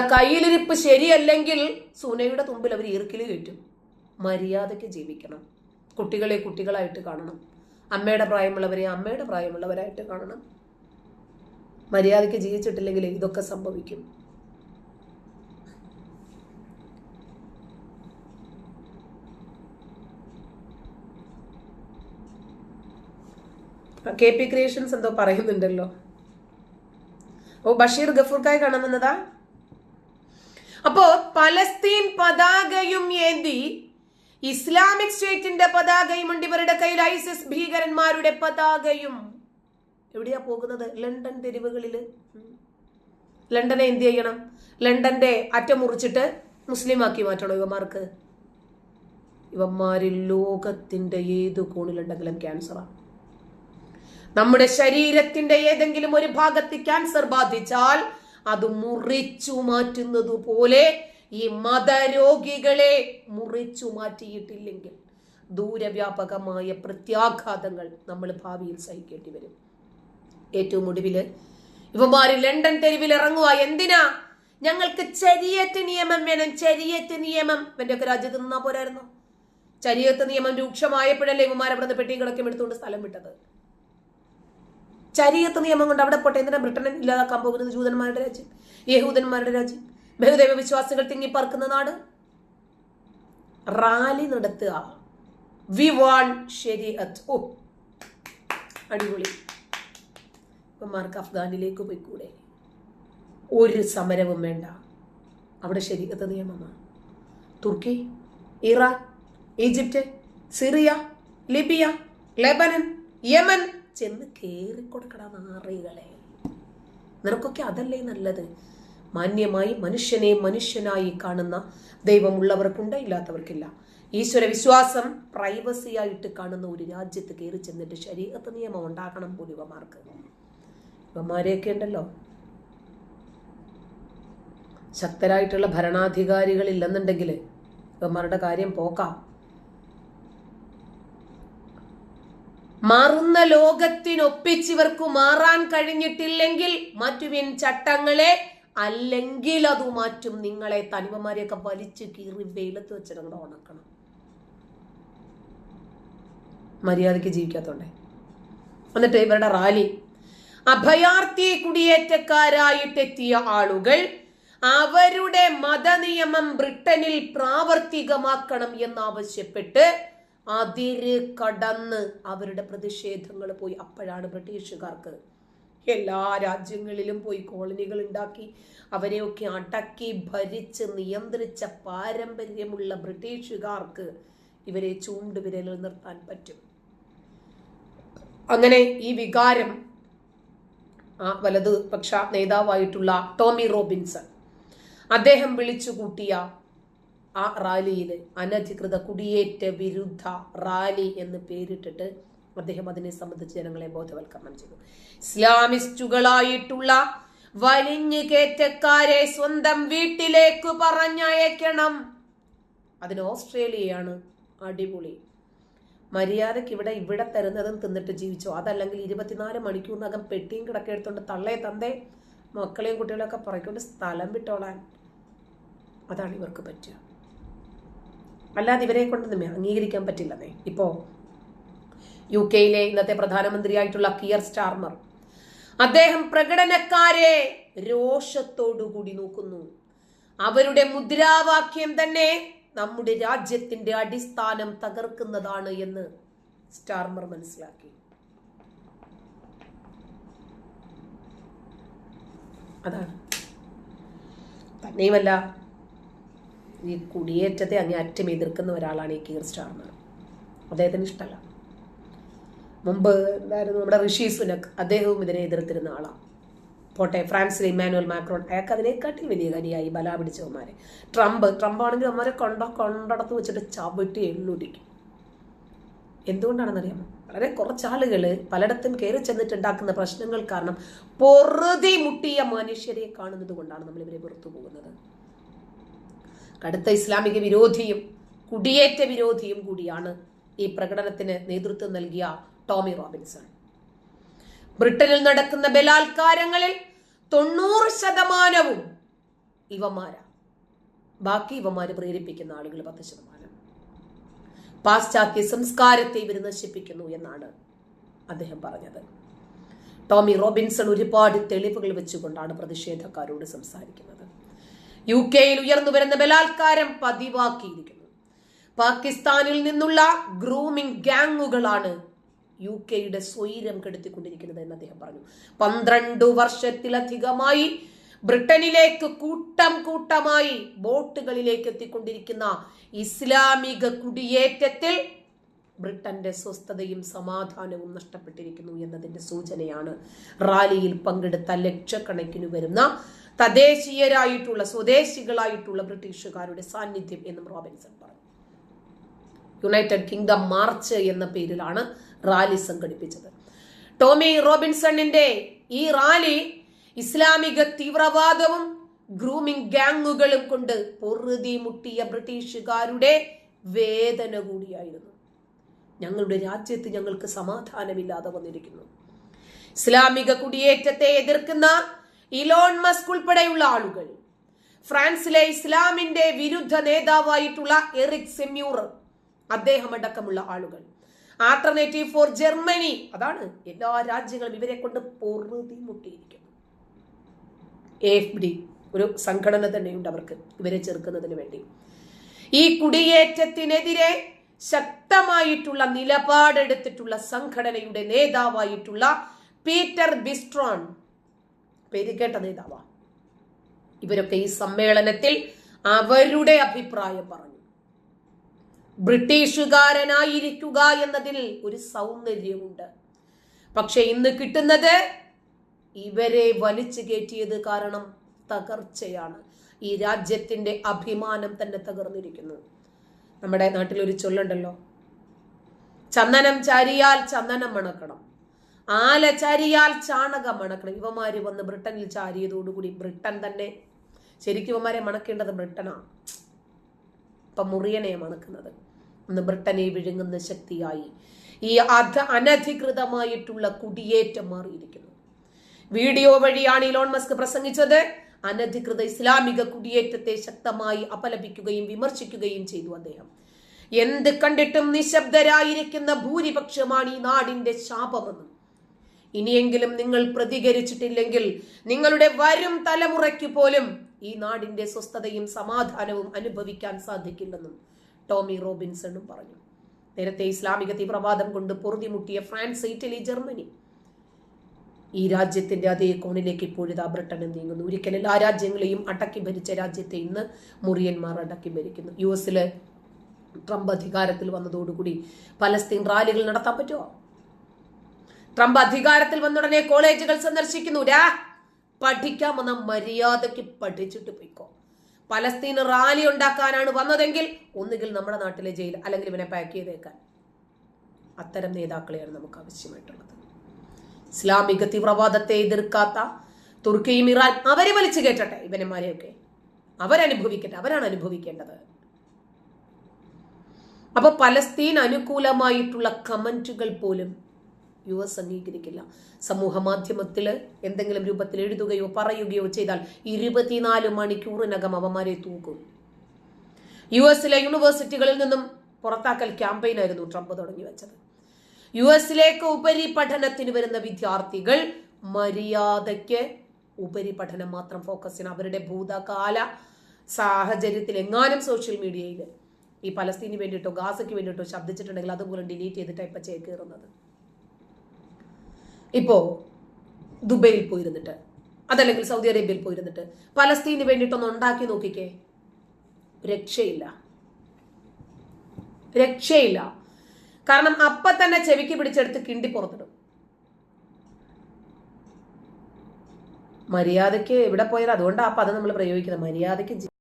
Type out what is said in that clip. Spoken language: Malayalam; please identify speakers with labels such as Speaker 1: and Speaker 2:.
Speaker 1: കയ്യിലിരിപ്പ് ശരിയല്ലെങ്കിൽ സൂനയുടെ തുമ്പിൽ അവർ ഈർക്കിൽ കയറ്റും. മര്യാദയ്ക്ക് ജീവിക്കണം. കുട്ടികളെ കുട്ടികളായിട്ട് കാണണം. അമ്മയുടെ പ്രായമുള്ളവരെ അമ്മയുടെ പ്രായമുള്ളവരായിട്ട് കാണണം. മര്യാദയ്ക്ക് ജീവിച്ചിട്ടില്ലെങ്കിൽ ഇതൊക്കെ സംഭവിക്കും. കെ പി ക്രിയേഷൻസ് എന്തോ പറയുന്നുണ്ടല്ലോ. ഓ ബഷീർ ഗഫൂർക്കായി കാണുന്നതാ അപ്പോ പലസ്തീൻ പതാകയും ഏന്തി ഇസ്ലാമിക് സ്റ്റേറ്റിന്റെ പതാകയും ഉണ്ട് ഇവരുടെ കയ്യിൽ ഐസിസ് ഭീകരന്മാരുടെ പതാകയും. എവിടെയാ പോകുന്നത്? ലണ്ടൻ തെരുവുകളിൽ ലണ്ടനെ എന്ത് ചെയ്യണം? ലണ്ടന്റെ അറ്റം മുറിച്ചിട്ട് മുസ്ലിമാക്കി മാറ്റണം ഇവന്മാർക്ക്. ഇവന്മാരിൽ ലോകത്തിന്റെ ഏത് കോണിലുണ്ടെങ്കിലും ക്യാൻസറാണ് നമ്മുടെ ശരീരത്തിന്റെ ഏതെങ്കിലും ഒരു ഭാഗത്ത് ക്യാൻസർ ബാധിച്ചാൽ അത് മുറിച്ചു മാറ്റുന്നത് പോലെ ഈ മതരോഗികളെ മുറിച്ചു മാറ്റിയിട്ടില്ലെങ്കിൽ ദൂരവ്യാപകമായ പ്രത്യാഘാതങ്ങൾ നമ്മൾ ഭാവിയിൽ സഹിക്കേണ്ടി വരും. ഏറ്റവും ഒടുവിൽ ഇവന്മാര് ലണ്ടൻ തെരുവിൽ ഇറങ്ങുക. എന്തിനാ? ഞങ്ങൾക്ക് ചരിയത്ത് നിയമം വേണം ചരിയത്ത് നിയമം. ഇവന്റെ ഒക്കെ രാജ്യത്ത് നിന്നാ പോരായിരുന്നു. ചരിയത്ത് നിയമം രൂക്ഷമായപ്പോഴല്ലേ ഇവന്മാർ അവിടെ നിന്ന് പെട്ടിയും കിടക്കും എടുത്തുകൊണ്ട് സ്ഥലം വിട്ടത്? ചരിയത്ത് നിയമം കൊണ്ട് അവിടെ പോട്ടെ? എന്തിനാ ബ്രിട്ടനെ ഇല്ലാതാക്കാൻ പോകുന്നത് ജൂതന്മാരുടെ രാജ്യം? യഹൂദന്മാരുടെ രാജ്യം? ബഹുദൈവ വിശ്വാസികൾ തിങ്ങിപ്പറക്കുന്ന നാട്? റാലി നടത്തുക. വി വാൺ ശരി ഓ അടിപൊളി. മാർക്ക് അഫ്ഗാനിലേക്ക് പോയിക്കൂടെ? ഒരു സമരവും വേണ്ട. അവിടെ ശരിയത്ത് നിയമമാണ് തുർക്കി Iran Egypt Syria Libya Lebanon Yemen ചെന്ന് കയറിക്കൊടുക്കടാ നാറികളെ. നിനക്കൊക്കെ അതല്ലേ നല്ലത്? മാന്യമായി മനുഷ്യനെ മനുഷ്യനായി കാണുന്ന ദൈവമുള്ളവർക്കുണ്ട് ഇല്ലാത്തവർക്കില്ല. ഈശ്വര വിശ്വാസം പ്രൈവസി ആയിട്ട് കാണുന്ന ഒരു രാജ്യത്ത് കയറി ചെന്നിട്ട് ശരീരത്ത് നിയമം ഉണ്ടാക്കണം പോലും ഇവന്മാരെയൊക്കെ ഉണ്ടല്ലോ. ശക്തരായിട്ടുള്ള ഭരണാധികാരികൾ ഇല്ലെന്നുണ്ടെങ്കിൽ ഇവന്മാരുടെ കാര്യം പോക്കാം. മാറുന്ന ലോകത്തിനൊപ്പിച്ചിവർക്ക് മാറാൻ കഴിഞ്ഞിട്ടില്ലെങ്കിൽ മാറ്റുവിൻ ചട്ടങ്ങളെ അല്ലെങ്കിൽ അത് മാറ്റും. നിങ്ങളെ തനിമമാരെയൊക്കെ വലിച്ചു കീറി വെയിലത്ത് വെച്ചിടങ്ങടെ ഉണക്കണം. മര്യാദയ്ക്ക് ജീവിക്കാത്തോണ്ടേ. എന്നിട്ട് ഇവരുടെ റാലി. അഭയാർത്ഥി കുടിയേറ്റക്കാരായിട്ടെത്തിയ ആളുകൾ അവരുടെ മതനിയമം ബ്രിട്ടനിൽ പ്രാവർത്തികമാക്കണം എന്നാവശ്യപ്പെട്ട് അതിര് കടന്ന് അവരുടെ പ്രതിഷേധങ്ങൾ പോയി. അപ്പോഴാണ് ബ്രിട്ടീഷുകാർക്ക് എല്ലാ രാജ്യങ്ങളിലും പോയി കോളനികൾ ഉണ്ടാക്കി. അവരെയൊക്കെ അടക്കി ഭരിച്ച് നിയന്ത്രിച്ച പാരമ്പര്യമുള്ള ബ്രിട്ടീഷുകാർക്ക് ഇവരെ ചൂണ്ടുവിരലിൽ നിർത്താൻ പറ്റും. അങ്ങനെ ഈ വികാരം ആ വലതുപക്ഷ നേതാവായിട്ടുള്ള ടോമി റോബിൻസൺ അദ്ദേഹം വിളിച്ചു കൂട്ടിയ ആ റാലിയിൽ അനധികൃത കുടിയേറ്റ വിരുദ്ധ റാലി എന്ന് പേരിട്ടിട്ട് അദ്ദേഹം അതിനെ സംബന്ധിച്ച് ജനങ്ങളെ ബോധവൽക്കരണം ചെയ്തു. ഇസ്ലാമിസ്റ്റുകളായിട്ടുള്ള വലിഞ്ഞു കയറ്റക്കാരെ സ്വന്തം വീട്ടിലേക്ക് പറഞ്ഞയക്കണം. അതിന് ഓസ്ട്രേലിയയാണ് അടിപൊളി. മര്യാദയ്ക്ക് ഇവിടെ ഇവിടെ തരുന്നതും തിന്നിട്ട് ജീവിച്ചോ? അതല്ലെങ്കിൽ ഇരുപത്തിനാല് മണിക്കൂറിനകം പെട്ടിയും കിടക്കെടുത്തോണ്ട് തള്ളേ തന്തേ മക്കളെയും കുട്ടികളെയൊക്കെ പറക്കൊണ്ട് സ്ഥലം വിട്ടോളാൻ. അതാണ് ഇവർക്ക് പറ്റുക. അല്ലാതെ ഇവരെ കൊണ്ടൊന്നും അംഗീകരിക്കാൻ പറ്റില്ലെന്നേ ഇപ്പോ യു കെയിലെ ഇന്നത്തെ പ്രധാനമന്ത്രിയായിട്ടുള്ള കിയർ സ്റ്റാർമർ അദ്ദേഹം പ്രകടനക്കാരെ രോഷത്തോടുകൂടി നോക്കുന്നു. അവരുടെ മുദ്രാവാക്യം തന്നെ നമ്മുടെ രാജ്യത്തിന്റെ അടിസ്ഥാനം തകർക്കുന്നതാണ് എന്ന് സ്റ്റാർമർ മനസ്സിലാക്കി. അതാണ്. തന്നെയുമല്ല ഈ കുടിയേറ്റത്തെ അങ്ങേയറ്റം എതിർക്കുന്ന ഒരാളാണ് ഈ കീർ സ്റ്റാർമർ. അദ്ദേഹത്തിന് ഇഷ്ടമല്ല മുമ്പ് എന്തായിരുന്നു? നമ്മുടെ ഋഷി സുനക് അദ്ദേഹവും ഇതിനെ എതിർത്തിരുന്ന ആളാണ് പോട്ടെ ഫ്രാൻസിലെ ഇമ്മാനുവൽ മാക്രോൺ അയാൾക്ക് അതിനെക്കാട്ടി വലിയ കനിയായി ബല പിടിച്ചവന്മാരെ. ട്രംപ് ട്രംപ് ആണെങ്കിൽ അവന്മാരെ കൊണ്ട കൊണ്ടടത്ത് വെച്ചിട്ട് ചവിട്ടി എണ്ണുടിക്കും എന്തുകൊണ്ടാണെന്നറിയാമോ? വളരെ കുറച്ചാളുകൾ പലയിടത്തും കയറി ചെന്നിട്ടുണ്ടാക്കുന്ന പ്രശ്നങ്ങൾ കാരണം പൊറുതി മുട്ടിയ മനുഷ്യരെ കാണുന്നത് കൊണ്ടാണ് നമ്മൾ ഇവരെ വെറുത്തു പോകുന്നത്. കടുത്ത ഇസ്ലാമിക വിരോധിയും കുടിയേറ്റ വിരോധിയും കൂടിയാണ് ഈ പ്രകടനത്തിന് നേതൃത്വം നൽകിയ ടോമി റോബിൻസൺ. ബ്രിട്ടനിൽ നടക്കുന്ന ബലാത്കാരങ്ങളിൽ തൊണ്ണൂറ് ശതമാനവും ഇവമാരാ ബാക്കി ഇവമാര് പ്രേരിപ്പിക്കുന്ന ആളുകൾ പത്ത് ശതമാനം. പാശ്ചാത്യ സംസ്കാരത്തെ ഇവർ നശിപ്പിക്കുന്നു എന്നാണ് അദ്ദേഹം പറഞ്ഞത്. ടോമി റോബിൻസൺ ഒരുപാട് തെളിവുകൾ വെച്ചുകൊണ്ടാണ് പ്രതിഷേധക്കാരോട് സംസാരിക്കുന്നത്. യു കെയിൽ ഉയർന്നു വരുന്ന ബലാത്കാരം പതിവാക്കിയിരിക്കുന്നു. പാകിസ്ഥാനിൽ നിന്നുള്ള ഗ്രൂമിംഗ് ഗ്യാങ്ങുകളാണ് യു കെയുടെ സ്വൈരം കെടുത്തിക്കൊണ്ടിരിക്കുന്നത് എന്ന് അദ്ദേഹം പറഞ്ഞു. പന്ത്രണ്ട് വർഷത്തിലധികമായി ബ്രിട്ടനിലേക്ക് കൂട്ടം കൂട്ടമായി ബോട്ടുകളിലേക്ക് എത്തിക്കൊണ്ടിരിക്കുന്ന ഇസ്ലാമിക കുടിയേറ്റത്തിൽ ബ്രിട്ടന്റെ സ്വസ്ഥതയും സമാധാനവും നഷ്ടപ്പെട്ടിരിക്കുന്നു എന്നതിന്റെ സൂചനയാണ് റാലിയിൽ പങ്കെടുത്ത ലക്ഷക്കണക്കിന് വരുന്ന തദ്ദേശീയരായിട്ടുള്ള സ്വദേശികളായിട്ടുള്ള ബ്രിട്ടീഷുകാരുടെ സാന്നിധ്യം എന്നും റോബിൻസൺ പറഞ്ഞു. യുണൈറ്റഡ് കിങ്ഡം മാർച്ച് എന്ന പേരിലാണ് റാലി സംഘടിപ്പിച്ചത്. ടോമി റോബിൻസണിന്റെ ഈ റാലി ഇസ്ലാമിക തീവ്രവാദവും ഗ്രൂമിംഗ് ഗ്യാങ്ങുകളും കൊണ്ട് പൊറുതി മുട്ടിയ ബ്രിട്ടീഷുകാരുടെ വേദന കൂടിയായിരുന്നു. ഞങ്ങളുടെ രാജ്യത്ത് ഞങ്ങൾക്ക് സമാധാനമില്ലാതെ വന്നിരിക്കുന്നു. ഇസ്ലാമിക കുടിയേറ്റത്തെ എതിർക്കുന്ന ഇലോൺ മസ്ക് ഉൾപ്പെടെയുള്ള ആളുകൾ. ഫ്രാൻസിലെ ഇസ്ലാമിന്റെ വിരുദ്ധ നേതാവായിട്ടുള്ള എറിക് സെമ്യൂർ അദ്ദേഹം അടക്കമുള്ള ആളുകൾ. ആൾട്ടർനേറ്റീവ് ഫോർ ജർമ്മനി അതാണ് എല്ലാ രാജ്യങ്ങളും ഇവരെ കൊണ്ട് പൊറുതി എഫ് ഡി ഒരു സംഘടന തന്നെയുണ്ട് അവർക്ക് ഇവരെ ചെറുക്കുന്നതിന് വേണ്ടി. ഈ കുടിയേറ്റത്തിനെതിരെ ശക്തമായിട്ടുള്ള നിലപാടെടുത്തിട്ടുള്ള സംഘടനയുടെ നേതാവായിട്ടുള്ള പീറ്റർ ബിസ്ട്രോൺ പേര് കേട്ട നേതാവാ ഇവരൊക്കെ ഈ സമ്മേളനത്തിൽ അവരുടെ അഭിപ്രായം പറഞ്ഞു. ബ്രിട്ടീഷുകാരനായിരിക്കുക എന്നതിൽ ഒരു സൗന്ദര്യമുണ്ട്. പക്ഷെ ഇന്ന് കിട്ടുന്നത് ഇവരെ വലിച്ചു കയറ്റിയത് കാരണം തകർച്ചയാണ്. ഈ രാജ്യത്തിന്റെ അഭിമാനം തന്നെ തകർന്നിരിക്കുന്നു. നമ്മുടെ നാട്ടിലൊരു ചൊല്ലുണ്ടല്ലോ. ചന്ദനം ചാരിയാൽ ചന്ദനം മണക്കണം ആല ചാരിയാൽ ചാണകം മണക്കണം. ഇവമാര് വന്ന് ബ്രിട്ടനിൽ ചാരിയതോടുകൂടി ബ്രിട്ടൻ തന്നെ. ശരിക്കും ഇവമാരെ മണക്കേണ്ടത് ബ്രിട്ടനാണ് ഇപ്പൊ മുറിയനെ മണക്കുന്നത്. ഒന്ന് ബ്രിട്ടനെ വിഴുങ്ങുന്ന ശക്തിയായി ഈ അധ അനധികൃതമായിട്ടുള്ള കുടിയേറ്റം മാറിയിരിക്കുന്നു. വീഡിയോ വഴിയാണ് ഇലോൺ മസ്ക് പ്രസംഗിച്ചത്. അനധികൃത ഇസ്ലാമിക കുടിയേറ്റത്തെ ശക്തമായി അപലപിക്കുകയും വിമർശിക്കുകയും ചെയ്തു അദ്ദേഹം. എന്ത് കണ്ടിട്ടും നിശബ്ദരായിരിക്കുന്ന ഭൂരിപക്ഷമാണ് ഈ നാടിന്റെ ശാപമെന്നും ഇനിയെങ്കിലും നിങ്ങൾ പ്രതികരിച്ചിട്ടില്ലെങ്കിൽ നിങ്ങളുടെ വരും തലമുറയ്ക്ക് പോലും ഈ നാടിന്റെ സ്വസ്ഥതയും സമാധാനവും അനുഭവിക്കാൻ സാധിക്കില്ലെന്നും ടോമി റോബിൻസണും പറഞ്ഞു. നേരത്തെ ഇസ്ലാമിക തീവ്രവാദം കൊണ്ട് പൊറുതിമുട്ടിയ ഫ്രാൻസ് ഇറ്റലി ജർമ്മനി. ഈ രാജ്യത്തിന്റെ അതേ കോണിലേക്ക് ഇപ്പോഴിതാ ബ്രിട്ടനും നീങ്ങുന്നു. ഒരിക്കൽ എല്ലാ രാജ്യങ്ങളെയും അടക്കി ഭരിച്ച രാജ്യത്തെ ഇന്ന് മുറിയന്മാർ അടക്കി ഭരിക്കുന്നു. യു എസിലെ ട്രംപ് അധികാരത്തിൽ വന്നതോടുകൂടി പലസ്തീൻ റാലികൾ നടത്താൻ പറ്റുമോ? ട്രംപ് അധികാരത്തിൽ വന്നുടനെ കോളേജുകൾ സന്ദർശിക്കുന്നു. രാ പഠിക്കാമെന്ന മര്യാദയ്ക്ക് പഠിച്ചിട്ട് പോയിക്കോ. പലസ്തീന് റാലി ഉണ്ടാക്കാനാണ് വന്നതെങ്കിൽ ഒന്നുകിൽ നമ്മുടെ നാട്ടിലെ ജയിൽ അല്ലെങ്കിൽ ഇവനെ പാക്ക് ചെയ്തേക്കാൻ. അത്തരം നേതാക്കളെയാണ് നമുക്ക് ആവശ്യമായിട്ടുള്ളത്. ഇസ്ലാമിക തീവ്രവാദത്തെ എതിർക്കാത്ത തുർക്കിയും ഇറാൻ അവരെ വലിച്ചു കയറ്റട്ടെ ഇവനന്മാരെയൊക്കെ അവരനുഭവിക്കട്ടെ അവരാണ് അനുഭവിക്കേണ്ടത്. അപ്പൊ പലസ്തീൻ അനുകൂലമായിട്ടുള്ള കമന്റുകൾ പോലും യു എസ് അംഗീകരിക്കില്ല സമൂഹ മാധ്യമത്തിൽ എന്തെങ്കിലും രൂപത്തിൽ എഴുതുകയോ പറയുകയോ ചെയ്താൽ ഇരുപത്തിനാല് മണിക്കൂറിനകം അവന്മാരെ തൂക്കും. യു എസിലെ യൂണിവേഴ്സിറ്റികളിൽ നിന്നും പുറത്താക്കൽ ക്യാമ്പയിനായിരുന്നു ട്രംപ് തുടങ്ങി വെച്ചത്. യു എസിലേക്ക് ഉപരിപഠനത്തിന് വരുന്ന വിദ്യാർത്ഥികൾ മര്യാദയ്ക്ക് ഉപരിപഠനം മാത്രം ഫോക്കസ് ചെയ്യണം. അവരുടെ ഭൂതകാല സാഹചര്യത്തിൽ എങ്ങാനും സോഷ്യൽ മീഡിയയിൽ ഈ പലസ്തീന് വേണ്ടിയിട്ടോ ഗാസയ്ക്ക് വേണ്ടിയിട്ടോ ശബ്ദിച്ചിട്ടുണ്ടെങ്കിൽ അതുപോലെ ഡിലീറ്റ് ചെയ്തിട്ടാണ് ഇപ്പം ചേക്കേറുന്നത് ഇപ്പോ ദുബൈയിൽ പോയിരുന്നിട്ട് അതല്ലെങ്കിൽ സൗദി അറേബ്യയിൽ പോയിരുന്നിട്ട് പലസ്തീന് വേണ്ടിയിട്ടൊന്ന് ഉണ്ടാക്കി നോക്കിക്കേ. രക്ഷയില്ല. രക്ഷയില്ല. കാരണം അപ്പൊ തന്നെ ചെവിക്ക് പിടിച്ചെടുത്ത് കിണ്ടി പുറത്തിടും. മര്യാദയ്ക്ക് എവിടെ പോയാലും അതുകൊണ്ടാണ് ആ അത് നമ്മൾ പ്രയോഗിക്കുന്നത്. മര്യാദയ്ക്ക്